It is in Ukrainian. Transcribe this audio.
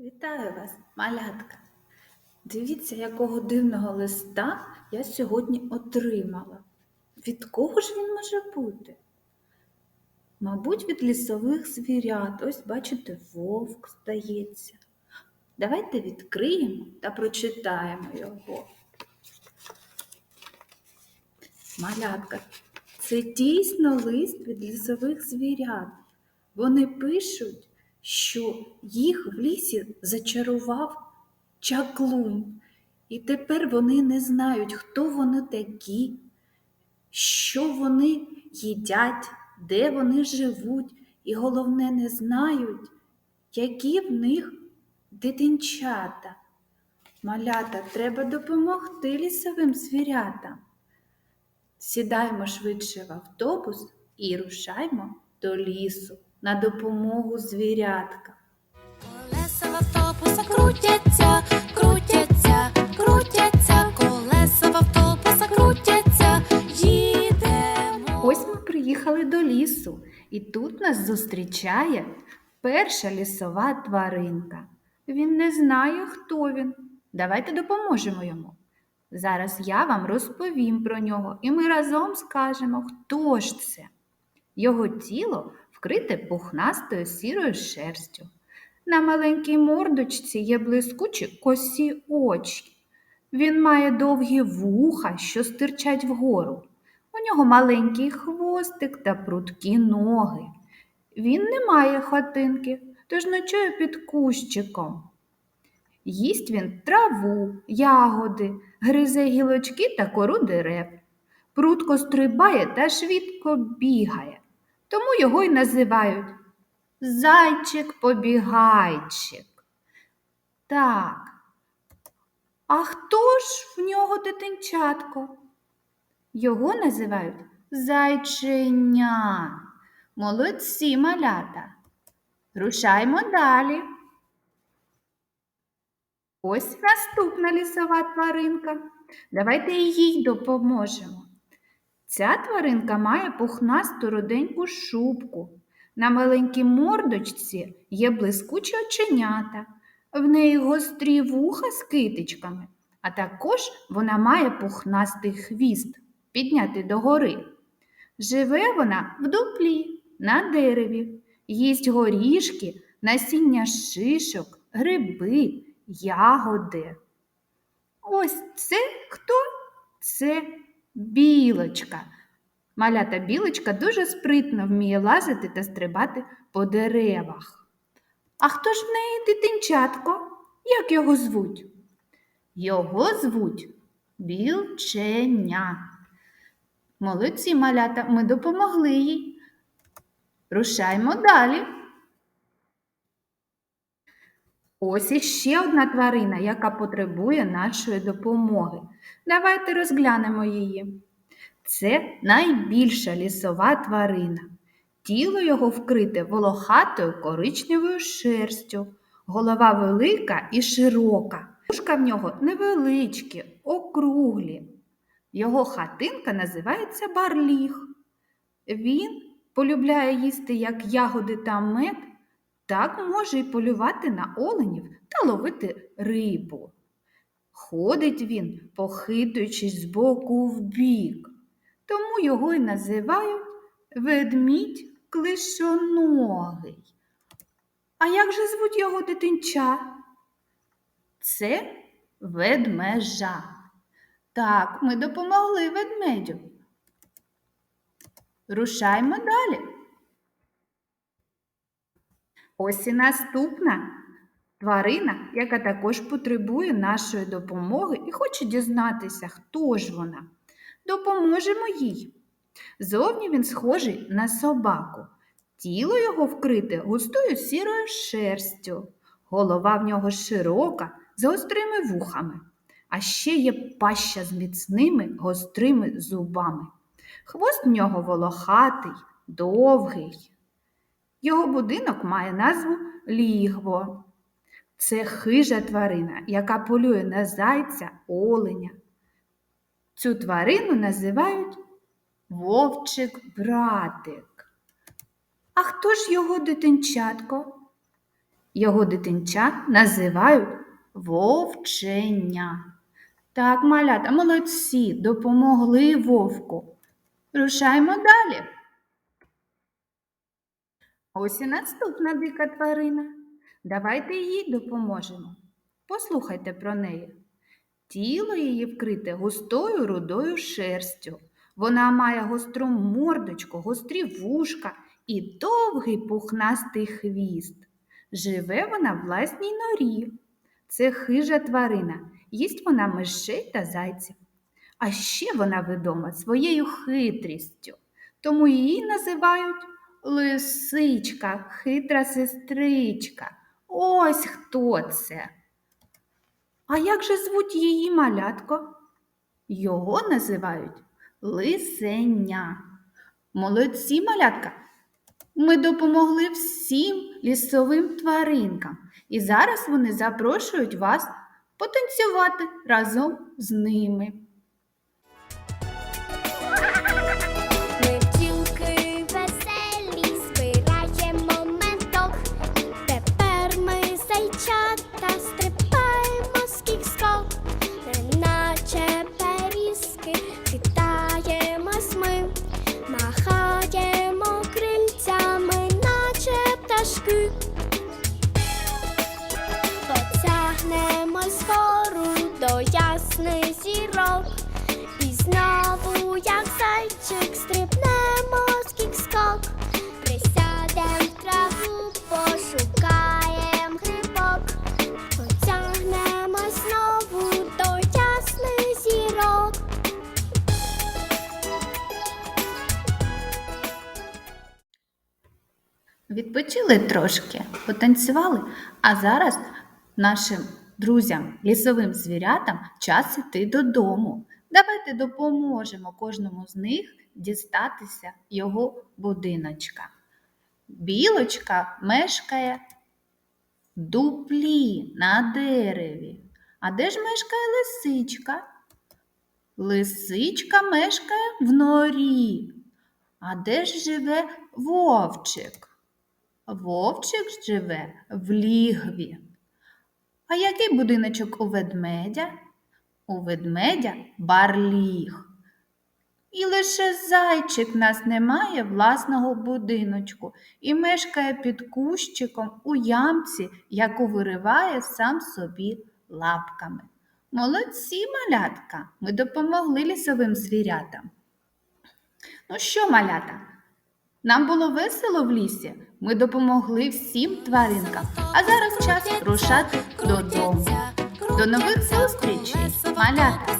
Вітаю вас, малятка! Дивіться, якого дивного листа я сьогодні отримала. Від кого ж він може бути? Мабуть, від лісових звірят. Ось, бачите, вовк здається. Давайте відкриємо та прочитаємо його. Малятка, це дійсно лист від лісових звірят. Вони пишуть, що їх в лісі зачарував чаклунь. І тепер вони не знають, хто вони такі, що вони їдять, де вони живуть, і головне, не знають, які в них дитинчата. Малята, треба допомогти лісовим звірятам. Сідаємо швидше в автобус і рушаймо до лісу на допомогу звіряткам. Колеса в автобуса крутяться, крутяться, крутяться, колеса в автобуса крутяться, їдемо. Ось ми приїхали до лісу, і тут нас зустрічає перша лісова тваринка. Він не знає, хто він. Давайте допоможемо йому. Зараз я вам розповім про нього, і ми разом скажемо, хто ж це. Його тіло вкрите пухнастою сірою шерстю. На маленькій мордочці є блискучі косі очі. Він має довгі вуха, що стирчать вгору. У нього маленький хвостик та прудкі ноги. Він не має хатинки, тож ночує під кущиком. Їсть він траву, ягоди, гризе гілочки та кору дерев. Прудко стрибає та швидко бігає, тому його й називають зайчик-побігайчик. Так. А хто ж в нього дитинчатко? Його називають зайченя. Молодці малята. Рушаймо далі. Ось наступна лісова тваринка. Давайте їй допоможемо. Ця тваринка має пухнасту руденьку шубку. На маленькій мордочці є блискучі оченята. В неї гострі вуха з китичками, а також вона має пухнастий хвіст, піднятий догори. Живе вона в дуплі, на дереві, їсть горішки, насіння шишок, гриби, ягоди. Ось це хто? Це білочка. Малята білочка дуже спритно вміє лазити та стрибати по деревах. А хто ж в неї дитинчатко? Як його звуть? Його звуть Білченя. Молодці малята, ми допомогли їй. Рушаймо далі. Ось іще одна тварина, яка потребує нашої допомоги. Давайте розглянемо її. Це найбільша лісова тварина. Тіло його вкрите волохатою коричневою шерстю, голова велика і широка. Вушка в нього невеличкі, округлі. Його хатинка називається барліг. Він полюбляє їсти як ягоди та мед, так може й полювати на оленів та ловити рибу. Ходить він, похитуючись з боку в бік, тому його й називають ведмідь клишоногий. А як же звуть його дитинча? Це ведмежа. Так, ми допомогли ведмедю. Рушаймо далі. Ось і наступна тварина, яка також потребує нашої допомоги і хоче дізнатися, хто ж вона. Допоможемо їй. Зовні він схожий на собаку. Тіло його вкрите густою сірою шерстю, голова в нього широка, з гострими вухами, а ще є паща з міцними гострими зубами. Хвост в нього волохатий, довгий. Його будинок має назву лігво. Це хижа тварина, яка полює на зайця, оленя. Цю тварину називають вовчик-братик. А хто ж його дитинчатко? Його дитинча називають вовченя. Так, малята, молодці, допомогли вовку. Рушаємо далі. Ось і наступна дика тварина. Давайте їй допоможемо. Послухайте про неї. Тіло її вкрите густою рудою шерстю. Вона має гостру мордочку, гострі вушка і довгий пухнастий хвіст. Живе вона в власній норі. Це хижа тварина. Їсть вона мишей та зайців. А ще вона відома своєю хитрістю, тому її називають лисичка, хитра сестричка. Ось хто це. А як же звуть її малятко? Його називають лисеня. Молодці малятка. Ми допомогли всім лісовим тваринкам, і зараз вони запрошують вас потанцювати разом з ними. Відпочили трошки, потанцювали, а зараз нашим друзям, лісовим звірятам час іти додому. Давайте допоможемо кожному з них дістатися його будиночка. Білочка мешкає в дуплі на дереві. А де ж мешкає лисичка? Лисичка мешкає в норі. А де ж живе вовчик? Вовчик живе в лігві. А який будиночок у ведмедя? У ведмедя барліг. І лише зайчик нас не має власного будиночку і мешкає під кущиком у ямці, яку вириває сам собі лапками. Молодці, малятка, ми допомогли лісовим звірятам. Ну що, малята? Нам було весело в лісі. Ми допомогли всім тваринкам. А зараз час рушати додому. До нових зустрічей, малята!